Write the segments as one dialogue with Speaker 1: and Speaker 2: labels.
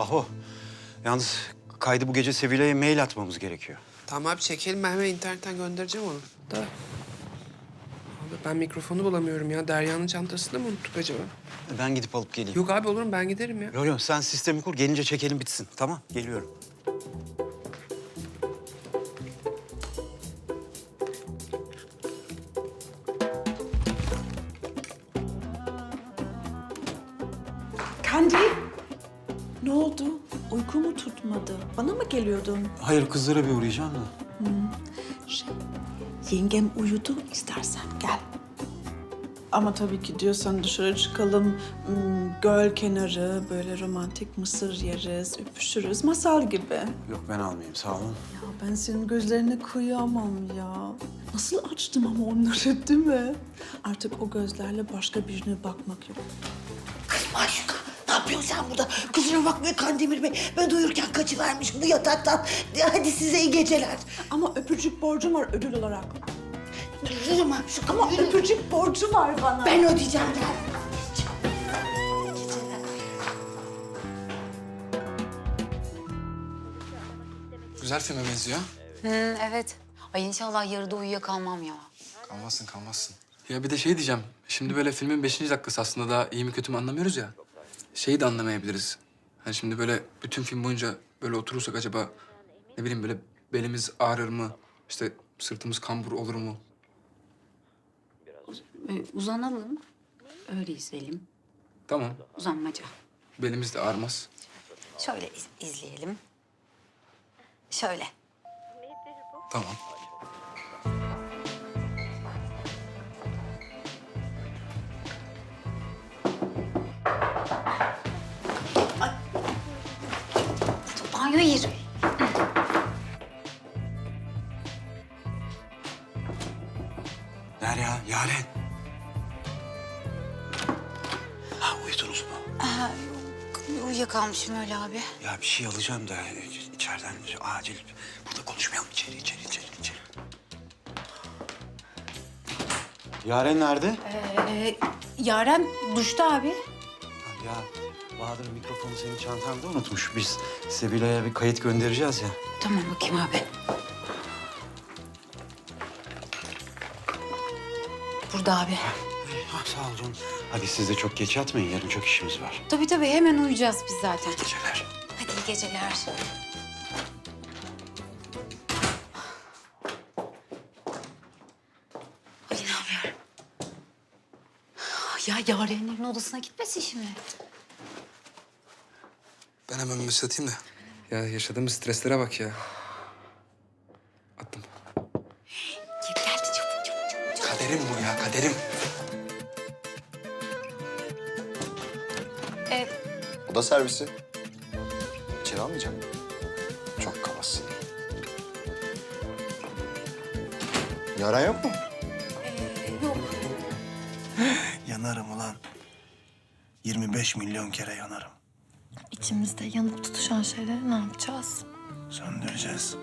Speaker 1: Baho, yalnız kaydı bu gece Sevilla'ya mail atmamız gerekiyor.
Speaker 2: Tamam abi çekelim ben hemen internetten göndereceğim onu. Da. Abi ben mikrofonu bulamıyorum ya. Derya'nın çantasında mı unuttuk acaba?
Speaker 1: Ben gidip alıp geleyim.
Speaker 2: Yok abi olur mu ben giderim ya.
Speaker 1: Yok yok sen sistemi kur, gelince çekelim bitsin. Tamam, geliyorum.
Speaker 3: Ne oldu? Uyku mu tutmadı? Bana mı geliyordun?
Speaker 1: Hayır, kızlara bir uğrayacağım da.
Speaker 3: Şey, yengem uyudu istersen gel. Ama tabii ki diyorsan dışarı çıkalım, hmm, göl kenarı, böyle romantik mısır yeriz, öpüşürüz, masal gibi.
Speaker 1: Yok ben almayayım, sağ olun.
Speaker 3: Ya ben senin gözlerine kıyamam ya. Nasıl açtım ama onları değil mi? Artık o gözlerle başka birine bakmak yok.
Speaker 4: Kız Maşuka ne yapıyorsun sen burada? Kusura bakmayın Kandemir Bey. Ben uyurken kaçıvermişim bu yataktan. Hadi size iyi geceler.
Speaker 3: Ama öpücük borcum var ödül olarak.
Speaker 4: Yürü Maşuka
Speaker 3: Ama
Speaker 4: yürü.
Speaker 3: öpücük borcu var bana.
Speaker 4: Ben ödeyeceğim gel.
Speaker 2: Güzel filme benziyor.
Speaker 5: Hı, evet. Ay inşallah yarıda uyuyakalmam ya.
Speaker 6: Kalmazsın kalmazsın. Ya bir de şey diyeceğim. Şimdi böyle filmin beşinci dakikası aslında daha iyi mi kötü mü anlamıyoruz ya. Şeyi de anlamayabiliriz. Hani şimdi böyle bütün film boyunca böyle oturursak acaba ne bileyim böyle belimiz ağrır mı? İşte sırtımız kambur olur mu?
Speaker 5: Ee, uzanalım. Öyle izleyelim.
Speaker 6: Tamam.
Speaker 5: Uzanmaca.
Speaker 6: Belimiz de ağrımaz.
Speaker 5: Şöyle iz- izleyelim. Şöyle.
Speaker 6: Tamam.
Speaker 5: Banyoya gir.
Speaker 1: Derya, Yaren. Ha, uyudunuz mu?
Speaker 5: Aa, yok. Uyuyakalmışım öyle abi.
Speaker 1: Ya bir şey alacağım da içeriden acil. Burada konuşmayalım. İçeri, içeri, içeri, içeri. Yaren nerede?
Speaker 5: Ee, Yaren duşta abi.
Speaker 1: Ha, Ya Bahadır mikrofonu senin çantanda unutmuş. Biz Sevilla'ya bir kayıt göndereceğiz ya.
Speaker 5: Tamam bakayım abi. Burada abi.
Speaker 1: Ha, sağ ol canım. Hadi siz de çok geç yatmayın. Yarın çok işimiz var.
Speaker 5: Tabii tabii hemen uyuyacağız biz zaten.
Speaker 1: Geceler.
Speaker 5: Hadi iyi geceler. Ay ne yapıyorum? Ya Yarenlerin odasına gitmesin şimdi.
Speaker 6: Ben hemen mesaj atayım da. Ya yaşadığımız streslere bak ya. Attım.
Speaker 5: Geri geldi çabuk çabuk çabuk. çabuk.
Speaker 6: Kaderim bu ya kaderim.
Speaker 5: Ee,
Speaker 7: Oda servisi. İçeri almayacak mı? Çok kabasın. Yaran yok mu?
Speaker 5: yok.
Speaker 8: Yanarım ulan. 25 milyon kere yanarım.
Speaker 9: İçimizde yanıp tutuşan şeyleri ne yapacağız?
Speaker 8: Söndüreceğiz.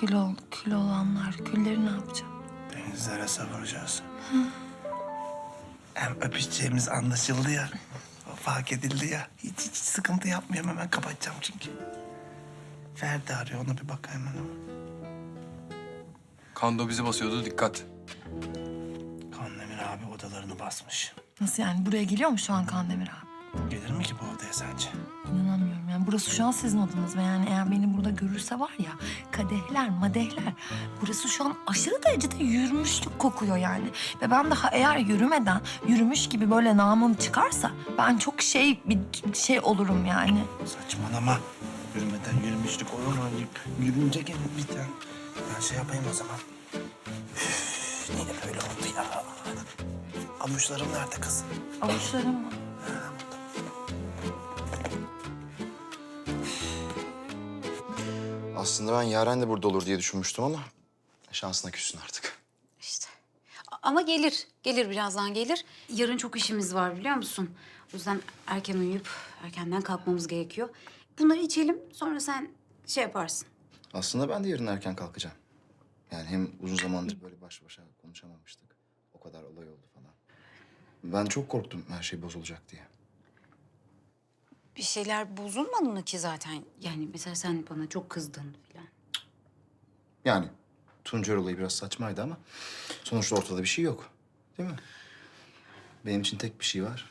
Speaker 9: Kül, ol, kül olanlar, külleri ne yapacağız?
Speaker 8: Denizlere savuracağız. Hem öpüşeceğimiz anlaşıldı ya. Fark edildi ya. Hiç, hiç sıkıntı yapmıyorum hemen kapatacağım çünkü. Ferdi arıyor ona bir bak hemen.
Speaker 6: Kando bizi basıyordu dikkat.
Speaker 8: Kandemir abi odalarını basmış.
Speaker 9: Nasıl yani? Buraya geliyor mu şu an Kandemir abi?
Speaker 8: Gelir mi ki bu odaya sence?
Speaker 9: İnanamıyorum yani. Burası şu an sizin odanız ve yani eğer beni burada görürse var ya kadehler, madehler. Burası şu an aşırı derecede yürümüşlük kokuyor yani. Ve ben daha eğer yürümeden yürümüş gibi böyle namım çıkarsa ben çok şey bir şey olurum yani.
Speaker 8: Saçmalama. Yürümeden yürümüşlük olur mu? Yürünce gelir bir tane. Ben şey yapayım o zaman. Üf, niye böyle oldu ya? Avuçlarım nerede kız?
Speaker 9: Avuçlarım mı?
Speaker 7: Aslında ben Yaren de burada olur diye düşünmüştüm ama şansına küssün artık.
Speaker 5: İşte. Ama gelir. Gelir birazdan gelir. Yarın çok işimiz var biliyor musun? O yüzden erken uyuyup erkenden kalkmamız gerekiyor. Bunları içelim sonra sen şey yaparsın.
Speaker 7: Aslında ben de yarın erken kalkacağım. Yani hem uzun zamandır böyle baş başa konuşamamıştık. O kadar olay oldu falan. Ben çok korktum her şey bozulacak diye.
Speaker 5: Bir şeyler bozulmadı mı ki zaten? Yani mesela sen bana çok kızdın falan.
Speaker 7: Yani Tuncer olayı biraz saçmaydı ama sonuçta ortada bir şey yok. Değil mi? Benim için tek bir şey var.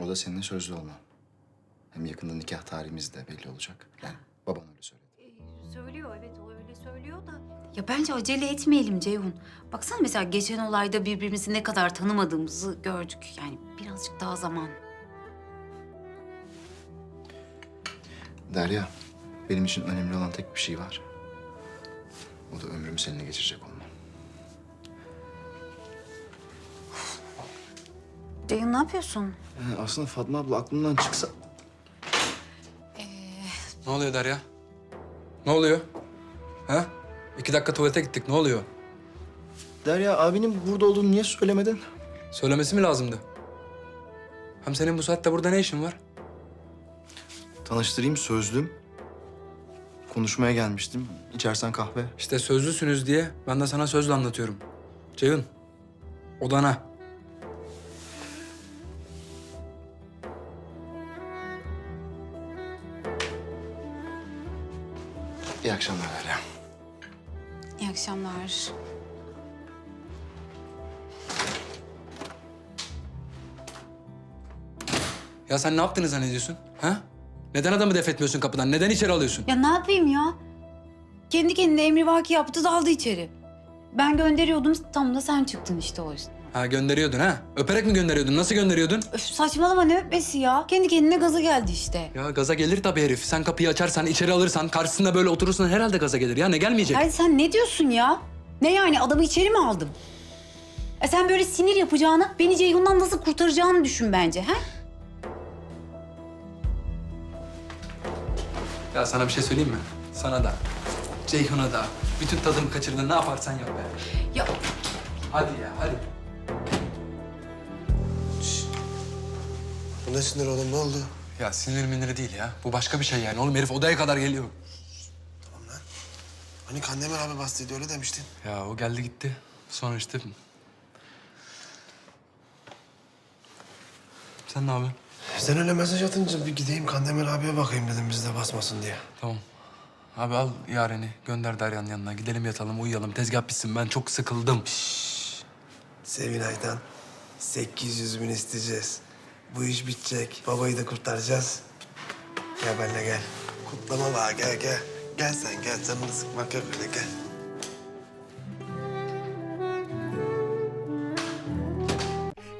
Speaker 7: O da seninle sözlü olman. Hem yakında nikah tarihimiz de belli olacak. Yani babam öyle söyledi.
Speaker 5: Ee, Söylüyor evet o öyle söylüyor da. Ya bence acele etmeyelim Ceyhun. Baksana mesela geçen olayda birbirimizi ne kadar tanımadığımızı gördük. Yani birazcık daha zaman.
Speaker 7: Derya, benim için önemli olan tek bir şey var. O da ömrümü seninle geçirecek olmam.
Speaker 5: Ceyhun ne yapıyorsun?
Speaker 7: Yani aslında Fatma abla aklımdan çıksa...
Speaker 6: Ne oluyor Derya? Ne oluyor? Ha? İki dakika tuvalete gittik. Ne oluyor?
Speaker 7: Derya abinin burada olduğunu niye söylemedin?
Speaker 6: Söylemesi mi lazımdı? Hem senin bu saatte burada ne işin var?
Speaker 7: Tanıştırayım sözlüm. Konuşmaya gelmiştim. İçersen kahve.
Speaker 6: İşte sözlüsünüz diye ben de sana sözlü anlatıyorum. Ceyhun, odana.
Speaker 7: İyi akşamlar Derya.
Speaker 5: İyi akşamlar.
Speaker 6: Ya sen ne yaptığını zannediyorsun? Ha? Neden adamı def etmiyorsun kapıdan? Neden içeri alıyorsun?
Speaker 5: Ya ne yapayım ya? Kendi kendine emrivaki yaptı daldı içeri. Ben gönderiyordum tam da sen çıktın işte o yüzden.
Speaker 6: Ha gönderiyordun ha? Öperek mi gönderiyordun? Nasıl gönderiyordun?
Speaker 5: Öf, saçmalama ne öpmesi ya? Kendi kendine gaza geldi işte.
Speaker 6: Ya gaza gelir tabii herif. Sen kapıyı açarsan, içeri alırsan, karşısında böyle oturursan herhalde gaza gelir. Ya ne gelmeyecek?
Speaker 5: Hayır sen ne diyorsun ya? Ne yani adamı içeri mi aldım? E sen böyle sinir yapacağını, beni Ceyhun'dan nasıl kurtaracağını düşün bence ha?
Speaker 6: Ya sana bir şey söyleyeyim mi? Sana da, Ceyhun'a da. Bütün tadımı kaçırdın. Ne yaparsan yap be.
Speaker 5: Ya
Speaker 6: Hadi ya, hadi.
Speaker 8: Bu ne sinir oğlum ne oldu?
Speaker 6: Ya sinir minir değil ya. Bu başka bir şey yani. Oğlum herif odaya kadar geliyor.
Speaker 8: Hani Kandemir abi bastıydı öyle demiştin.
Speaker 6: Ya o geldi gitti. Sonra işte... Sen ne yapıyorsun?
Speaker 8: Sen öyle mesaj atınca bir gideyim Kandemir abiye bakayım dedim bizde basmasın diye.
Speaker 6: Tamam. Abi al Yaren'i gönder Derya'nın yanına. Gidelim yatalım, uyuyalım. Tezgah bitsin. Ben çok sıkıldım.
Speaker 8: Sevinay'dan 800 bin isteyeceğiz. Bu iş bitecek. Babayı da kurtaracağız. Gel benimle gel. Kutlama var gel gel. Gel sen gel canını sıkmak yok öyle gel.